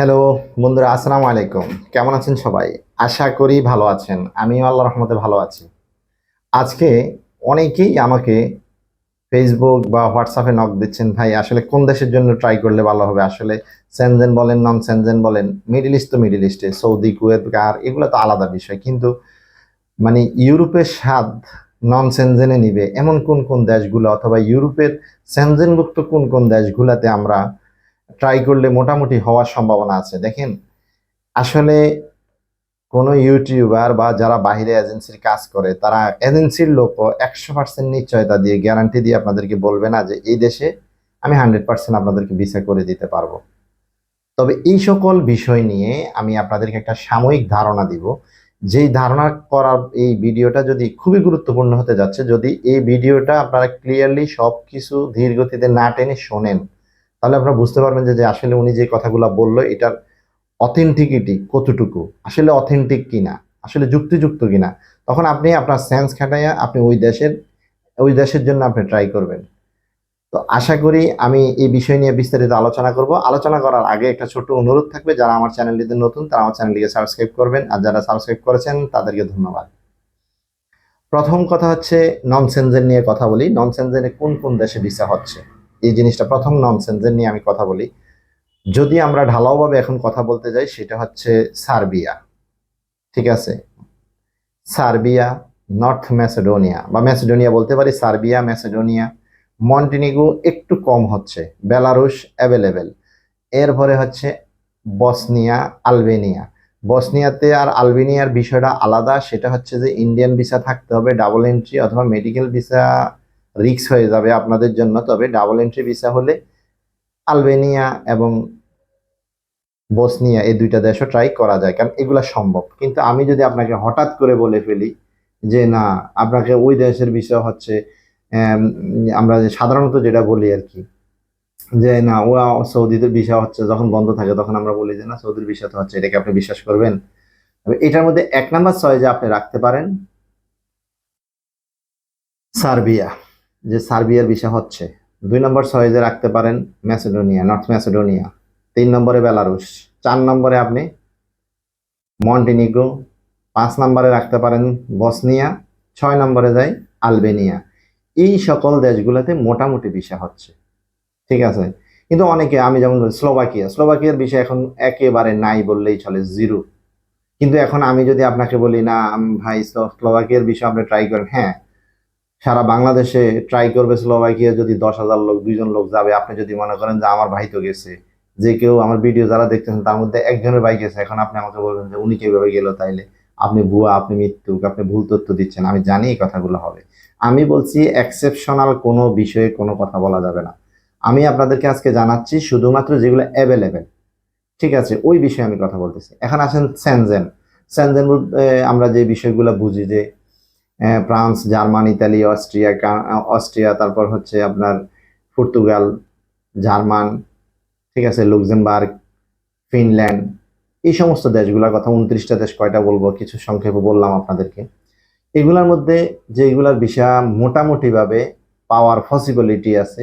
Hello বন্ধুরা, আসসালামু আলাইকুম। কেমন আছেন সবাই? আশা করি ভালো আছেন। আমিও আল্লাহ রহমতে ভালো আছি। আজকে অনেকেই আমাকে ফেসবুক বা হোয়াটসঅ্যাপে নক দিচ্ছেন, ভাই, আসলে কোন দেশের জন্য ট্রাই করলে ভালো হবে? আসলে সেনজেন বলেন নন সেনজেন বলেন মিডিল ইস্ট তো মিডিল ইস্টে সৌদি কুয়েত কার এগুলো তো আলাদা বিষয়। কিন্তু মানে ইউরোপের স্বাদ নন সেনজেনে নিবে। এমন কোন কোন দেশগুলো? অথবা ইউরোপের সেনজেনভুক্ত কোন কোন দেশগুলোতে আমরা ট্রাই করলে মোটামুটি হওয়ার সম্ভাবনা আছে। দেখেন, আসলে কোনো ইউটিউবার বা যারা বাইরে এজেন্সির কাজ করে, তারা এজেন্সির লোকও একশো পার্সেন্ট নিশ্চয়তা দিয়ে গ্যারান্টি দিয়ে আপনাদেরকে বলবে না যে এই দেশে আমি হান্ড্রেড পার্সেন্ট আপনাদেরকে ভিসা করে দিতে পারব। তবে এই সকল বিষয় নিয়ে আমি আপনাদেরকে একটা সাময়িক ধারণা দিব। যেই ধারণা করার এই ভিডিওটা যদি খুবই গুরুত্বপূর্ণ হতে যাচ্ছে, যদি এই ভিডিওটা আপনারা ক্লিয়ারলি সব কিছু ধীর গতিতে না টেনে শোনেন তাহলে আপনারা বুঝতে পারবেন যে আসলে উনি যে কথাগুলো বলল, এটার অথেন্টিকিটি কতটুকু? আসলে অথেন্টিক কিনা? আসলে যুক্তিযুক্ত কিনা? তখন আপনি আপনার সেন্স খাটাইয়া আপনি ওই দেশের ওই দেশের জন্য আপনি ট্রাই করবেন। তো আশা করি আমি এই বিষয় নিয়ে বিস্তারিত আলোচনা করব। আলোচনা করার আগে একটা ছোট অনুরোধ থাকবে, যারা আমার চ্যানেলটিতে নতুন, তারা আমার চ্যানেলটিকে সাবস্ক্রাইব করবেন। আর যারা সাবস্ক্রাইব করেছেন, তাদেরকে ধন্যবাদ। প্রথম কথা হচ্ছে নন সেন্সেন নিয়ে কথা বলি। নন সেন্সেনে কোন কোন দেশে ভিসা হচ্ছে? এই জিনিসটা প্রথম নন সেন্সেন নিয়ে আমি কথা বলি। যদি আমরা ঢালাওভাবে এখন কথা বলতে যাই, সেটা হচ্ছে সার্বিয়া। ঠিক আছে? Serbia, North Macedonia. বা ম্যাসেডোনিয়া বলতে পারি, সার্বিয়া, ম্যাসেডোনিয়া। মন্টিনিগো একটু কম হচ্ছে। বেলারুশ অ্যাভেলেবেল এরপরে হচ্ছে বসনিয়া, আলবেনিয়া। বসনিয়াতে আর আলবেনিয়ার বিষয়টা আলাদা। সেটা হচ্ছে যে ইন্ডিয়ান ভিসা থাকতে হবে ডাবল এন্ট্রি অথবা মেডিকেল ভিসা রিক্স হয়ে যাবে আপনাদের জন্য তবে ডাবল এন্ট্রি ভিসা হলে আলবেনিয়া এবং বসনিয়া এই দুইটা দেশও ট্রাই করা যায় কারণ এগুলা সম্ভব। কিন্তু আমি যদি আপনাকে হঠাৎ করে বলে ফেলি যে না আপনাকে ওই দেশের বিষয় হচ্ছে আম, আমরা সাধারণত যেটা বলি আর কি যে না ও সৌদিতে বিষয় হচ্ছে যখন বন্ধ থাকে তখন আমরা বলি যে না সৌদির বিষয় তো হচ্ছে এটাকে আপনি বিশ্বাস করবেন? এটার মধ্যে এক নাম্বার চয়েজে আপনি রাখতে পারেন সার্বিয়া। যে সার্বিয়ার বিষয় হচ্ছে। দুই নম্বর চয়েজে রাখতে পারেন ম্যাসেডোনিয়া নর্থ ম্যাসেডোনিয়া। তিন নম্বরে বেলারুশ। চার নম্বরে আপনি মন্টিনিগ্রো। পাঁচ নম্বরে রাখতে পারেন বসনিয়া। ছয় নম্বরে যায় আলবেনিয়া। এই সকল দেশগুলোতে মোটামুটি বিষয় হচ্ছে। ঠিক আছে? কিন্তু অনেকে আমি যেমন বলি, স্লোভাকিয়া স্লোভাকিয়ার বিষয় এখন একেবারে নাই বললেই চলে জিরো। কিন্তু এখন আমি যদি আপনাকে বলি না ভাই স্লো- স্লোভাকিয়ার বিষয় আপনি ট্রাই করেন হ্যাঁ সারা বাংলাদেশে ট্রাই করবে স্লোভাকিয়া যদি দশ হাজার লোক, দুইজন লোক যাবে, আপনি যদি মনে করেন যে আমার ভাই তো গেছে, যে কেউ আমার ভিডিও যারা দেখতেছেন, তার মধ্যে একজনের ভাই গেছে, এখন আপনি আমাকে বলবেন যে উনি কীভাবে গেল তাইলে? আপনি ভুয়া, আপনি মৃত্যুক আপনি ভুল তথ্য দিচ্ছেন, আমি জানি এই কথাগুলো হবে। আমি বলছি এক্সেপশনাল কোনো বিষয়ে কোনো কথা বলা যাবে না। আমি আপনাদেরকে আজকে জানাচ্ছি শুধুমাত্র যেগুলো অ্যাভেলেবেল ঠিক আছে, ওই বিষয়ে আমি কথা বলতেছি। এখন আসেন সেনজেন বলতে আমরা যে বিষয়গুলো বুঝি যে France, German, Italy, Austria Austria, তারপর হচ্ছে আপনার পর্তুগাল, জার্মান, ঠিক আছে, লুক্সেমবার্গ, ফিনল্যান্ড, এই সমস্ত দেশগুলোর কথা উনত্রিশটা দেশ কয়টা বলব, কিছু সংক্ষেপে বললাম আপনাদেরকে। এগুলোর মধ্যে যেগুলোর বিষয় মোটামুটিভাবে পাওয়ার পসিবিলিটি আছে,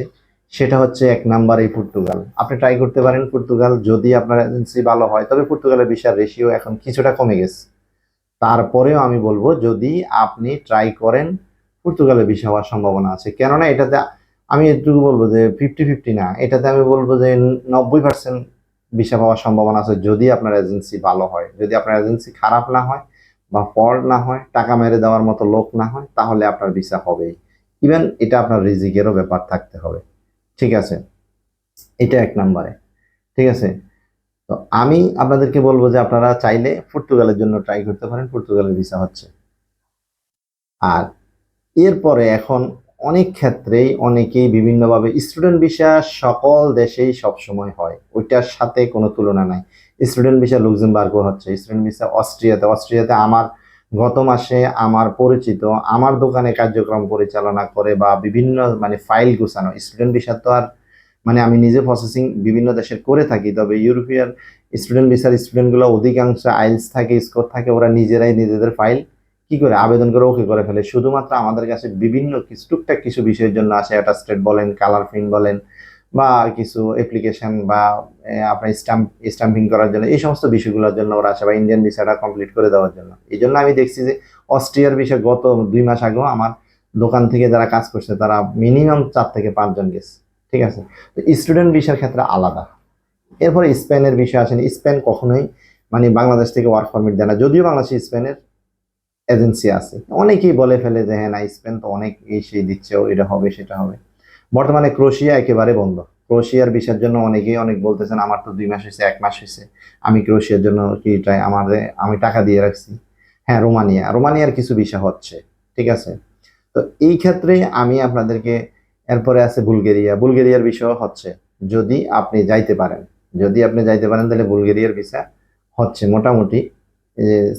সেটা হচ্ছে এক নাম্বার এই পর্তুগাল। আপনি ট্রাই করতে পারেন পর্তুগাল, যদি আপনার এজেন্সি ভালো হয়, তবে পর্তুগালের বিষয়ের রেশিও এখন কিছুটা কমে গেছে। তারপরেও আমি বলব, যদি আপনি ট্রাই করেন পর্তুগালের বিষয় হওয়ার সম্ভাবনা আছে। কেননা এটাতে আমি এটুকু বলব যে ফিফটি ফিফটি না, এটাতে আমি বলব যে নব্বই পার্সেন্ট ভিসা পাওয়ার সম্ভাবনা আছে যদি আপনার এজেন্সি ভালো হয়। যদি আপনার এজেন্সি খারাপ না হয় বা ফল্ট না হয়, টাকা মেরে দেওয়ার মতো লোক না হয়, তাহলে আপনার ভিসা হবেই। ইভেন এটা আপনার রিজিকেরও ব্যাপার থাকতে হবে। ঠিক আছে? এটা এক নম্বরে। ঠিক আছে? তো আমি আপনাদেরকে বলব যে আপনারা চাইলে পর্তুগালের জন্য ট্রাই করতে পারেন, পর্তুগালের ভিসা হচ্ছে। আর এরপরে এখন অনেক ক্ষেত্রেই অনেকেই বিভিন্নভাবে স্টুডেন্ট ভিসা সকল দেশেই সবসময় হয়, ওইটার সাথে কোনো তুলনা নাই। স্টুডেন্ট ভিসা লুক্সেমবার্গও হচ্ছে স্টুডেন্ট ভিসা অস্ট্রিয়াতে অস্ট্রিয়াতে আমার গত মাসে আমার পরিচিত, আমার দোকানে কার্যক্রম পরিচালনা করে বা বিভিন্ন মানে ফাইল গুছানো স্টুডেন্ট ভিসা তো আর মানে আমি নিজে প্রসেসিং বিভিন্ন দেশের করে থাকি, তবে ইউরোপিয়ান স্টুডেন্ট ভিসার স্টুডেন্টগুলো অধিকাংশ আইলস থাকে স্কোর থাকে, ওরা নিজেরাই নিজেদের ফাইল কি করে আবেদন করে ওকে করে ফেলে। শুধুমাত্র আমাদের কাছে বিভিন্ন কিছু, টুকটাক কিছু বিষয়ের জন্য আসে স্টেট বলেন কালার প্রিন্ট বলেন, বা কিছু অ্যাপ্লিকেশন বা আপনার স্টাম্প স্টাম্পিং করার জন্য, এই সমস্ত বিষয়গুলোর জন্য ওরা আসে, বা ইন্ডিয়ান ভিসাটা কমপ্লিট করে দেওয়ার জন্য। এই জন্য আমি দেখছি যে অস্ট্রিয়ার বিষয়ে গত দুই মাস আগেও আমার দোকান থেকে যারা কাজ করছে, তারা মিনিমাম চার থেকে পাঁচজন গেছে। ঠিক আছে? তো স্টুডেন্ট বিষয়ের ক্ষেত্রে আলাদা। এরপরে স্পেনের বিষয় আসেন স্পেন কখনোই মানে বাংলাদেশ থেকে ওয়ার্ক পারমিট দেয় না। যদিও বাংলাদেশে স্পেনের এজেন্সি আছে। অনেকেই বলে ফেলে যে হ্যাঁ না, স্পেন তো অনেক এই সেই দিচ্ছে এটা হবে, সেটা হবে। বর্তমানে ক্রোশিয়া একেবারে বন্ধ। ক্রোশিয়ার বিষয়ের জন্য অনেকেই অনেক বলতেছেন, আমার তো দুই মাস হয়েছে এক মাস হয়েছে আমি ক্রোশিয়ার জন্য কি ট্রাই আমাদের আমি টাকা দিয়ে রাখছি? হ্যাঁ রোমানিয়া। রোমানিয়ার কিছু বিষয় হচ্ছে, ঠিক আছে? তো এই ক্ষেত্রে আমি আপনাদেরকে এরপরে আছে বুলগেরিয়া। বুলগেরিয়ার বিষয় হচ্ছে, যদি আপনি যাইতে পারেন, যদি আপনি যাইতে পারেন, তাহলে বুলগেরিয়ার ভিসা হচ্ছে মোটামুটি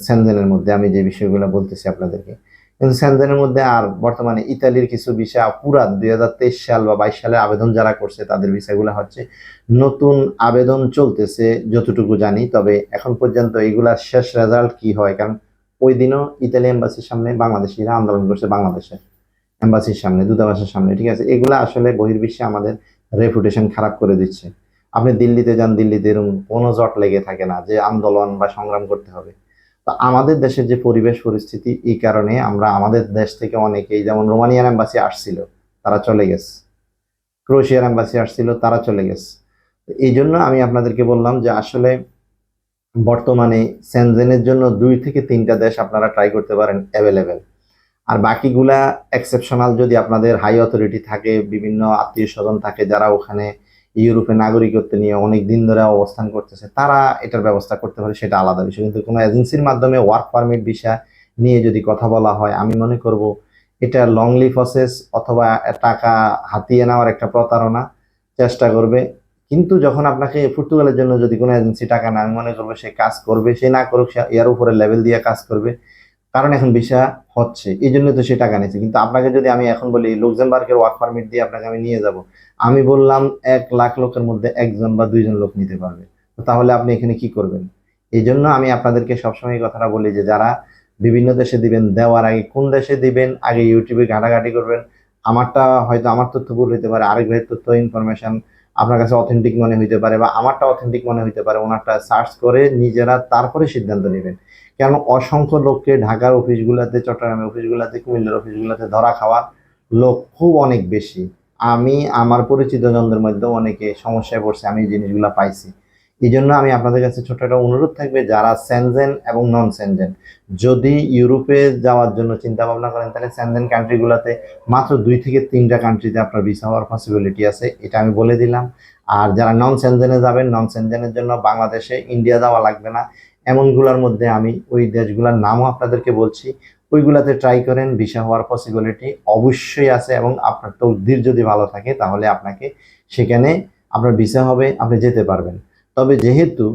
সেনজেনের মধ্যে আমি যে বিষয়গুলো বলতেছি আপনাদেরকে। কিন্তু সেনজেনের মধ্যে আর বর্তমানে ইতালির কিছু ভিসা পুরা দুই হাজার তেইশ সাল বা বাইশ সালে আবেদন যারা করছে, তাদের ভিসাগুলো হচ্ছে, নতুন আবেদন চলতেছে যতটুকু জানি, তবে এখন পর্যন্ত এগুলার শেষ রেজাল্ট কি হয়? কারণ ওই দিনও ইতালি এম্বাসির সামনে বাংলাদেশিরা আন্দোলন করছে বাংলাদেশের এম্বাসির সামনে, দূতাবাসের সামনে, ঠিক আছে? এগুলো আসলে বহির্বিশ্বে আমাদের রেপুটেশন খারাপ করে দিচ্ছে। আপনি দিল্লিতে যান, দিল্লিতে এরকম কোনো জট লেগে থাকে না যে আন্দোলন বা সংগ্রাম করতে হবে। তো আমাদের দেশের যে পরিবেশ পরিস্থিতি, এই কারণে আমরা আমাদের দেশ থেকে অনেকেই, যেমন রোমানিয়ান এম্বাসি আসছিল, তারা চলে গেছে। ক্রোয়েশিয়ার এম্বাসি আসছিল, তারা চলে গেছে। এই জন্য আমি আপনাদেরকে বললাম যে আসলে বর্তমানে সেনজেনের জন্য দুই থেকে তিনটা দেশ আপনারা ট্রাই করতে পারেন অ্যাভেলেবেল আর বাকিগুলা এক্সেপশনাল যদি আপনাদের হাই অথরিটি থাকে, বিভিন্ন আত্মীয় স্বজন থাকে যারা ওখানে ইউরোপে নাগরিকত্ব নিয়ে অনেক দিন ধরে অবস্থান করতেছে, তারা এটার ব্যবস্থা করতে পারে, সেটা আলাদা বিষয়। কিন্তু কোনো এজেন্সির মাধ্যমে ওয়ার্ক পারমিট ভিসা নিয়ে যদি কথা বলা হয়, আমি মনে করব এটা লংলি প্রসেস অথবা টাকা হাতিয়ে নেওয়ার একটা প্রতারণা চেষ্টা করবে। কিন্তু যখন আপনাকে পর্তুগালের জন্য যদি কোনো এজেন্সি টাকা না আমি মনে করব সে কাজ করবে, সে না করুক, সে এর উপরে লেভেল দিয়ে কাজ করবে। কারণ এখন ভিসা হচ্ছে এই জন্য তো সে টাকা নিচ্ছে কিন্তু আপনাকে যদি আমি এখন বলি লুক্সেমবার্গের ওয়ার্ক পারমিট দিয়ে আপনাকে আমি নিয়ে যাব আমি বললাম এক লাখ লোকের মধ্যে একজন বা দুইজন লোক নিতে পারবে। তাহলে আপনি এখানে কি করবেন? এই জন্য আমি আপনাদেরকে সবসময় এই কথাটা বলি যে, যারা বিভিন্ন দেশে দিবেন, দেওয়ার আগে কোন দেশে দিবেন, আগে ইউটিউবে ঘাটাঘাটি করবেন। আমারটা হয়তো, আমার তথ্য ভুল হইতে পারে, আরেক ভাইয়ের তথ্য ইনফরমেশন আপনার কাছে অথেন্টিক মনে হইতে পারে বা আমারটা অথেন্টিক মনে হইতে পারে, ওনারটা সার্চ করে নিজেরা তারপরে সিদ্ধান্ত নেবেন। কেন অসংখ্য লোককে ঢাকার অফিসগুলোতে, চট্টগ্রামের অফিসগুলোতে, কুমিল্লার অফিসগুলোতে ধরা খাওয়ার লোক খুব অনেক বেশি। আমি, আমার পরিচিত জনদের মধ্যে অনেকে সমস্যায় পড়ছে, আমি জিনিসগুলো পাইছি। এই জন্য আমি আপনাদের কাছে ছোট একটা অনুরোধ থাকবে, যারা স্যানজেন এবং নন স্যানজেন যদি ইউরোপে যাওয়ার জন্য চিন্তা ভাবনা করেন, তাহলে স্যানজেন কান্ট্রিগুলোতে মাত্র দুই থেকে তিনটা কান্ট্রিতে আপনার ভিসা হওয়ার পসিবিলিটি আছে, এটা আমি বলে দিলাম। আর যারা নন স্যানজেনে যাবেন নন স্যানজেনের জন্য বাংলাদেশে ইন্ডিয়া যাওয়া লাগবে না। এমনগুলোর মধ্যে আমি ওই দেশগুলোর নামও আপনাদেরকে বলছি, ওইগুলাতে ট্রাই করেন ভিসা হওয়ার পসিবিলিটি অবশ্যই আছে এবং আপনার তকদির যদি ভালো থাকে, তাহলে আপনাকে সেখানে আপনার ভিসা হবে, আপনি যেতে পারবেন। তবে যেহেতু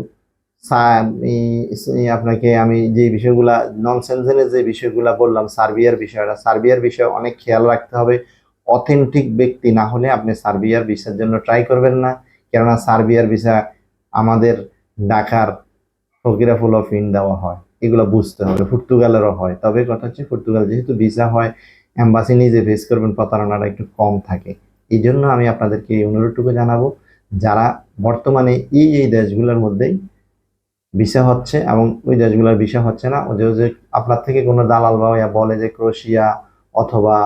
আপনাকে, আমি যে বিষয়গুলা নন সেনজেনের যে বিষয়গুলা বললাম, সার্বিয়ার বিষয়টা, সার্বিয়ার বিষয়ে অনেক খেয়াল রাখতে হবে। অথেন্টিক ব্যক্তি না হলে আপনি সার্বিয়ার ভিসার জন্য ট্রাই করবেন না। কেননা সার্বিয়ার ভিসা আমাদের ঢাকার ফকিরা ফুল অফ ইন দেওয়া হয়। এগুলো বুঝতে হবে, পর্তুগালেরও হয়। তবে কথা হচ্ছে পর্তুগাল যেহেতু ভিসা হয় এম্বাসি নিজে ফেস করবেন, প্রতারণাটা একটু কম থাকে। এই জন্য আমি আপনাদেরকে এই অনুরোধটুকু জানাব যারা বর্তমানে এই এই দেশগুলোর মধ্যেই ভিসা হচ্ছে এবং ওই দেশগুলোর ভিসা হচ্ছে না। যে যে আপনার থেকে কোনো দালাল বা বলে যে ক্রোশিয়া অথবা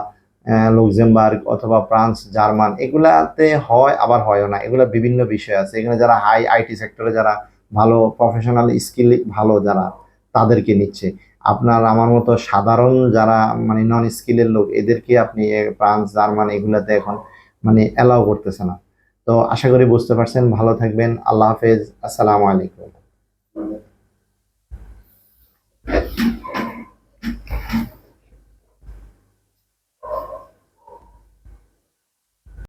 লুক্সেমবার্গ অথবা ফ্রান্স, জার্মান, এগুলাতে হয়, আবার হয়ও না। এগুলো বিভিন্ন বিষয় আছে। এখানে যারা হাই আইটি সেক্টরে যারা ভালো প্রফেশনাল স্কিল ভালো যারা, তাদেরকে নিচ্ছে। আপনার আমার মতো সাধারণ যারা মানে নন স্কিলের লোক, এদেরকে আপনি ফ্রান্স, জার্মান এগুলাতে এখন মানে অ্যালাউ করতেছে না। তো আশা করি বুঝতে পারছেন। ভালো থাকবেন। আল্লাহ হাফেজ। আসসালামু আলাইকুম।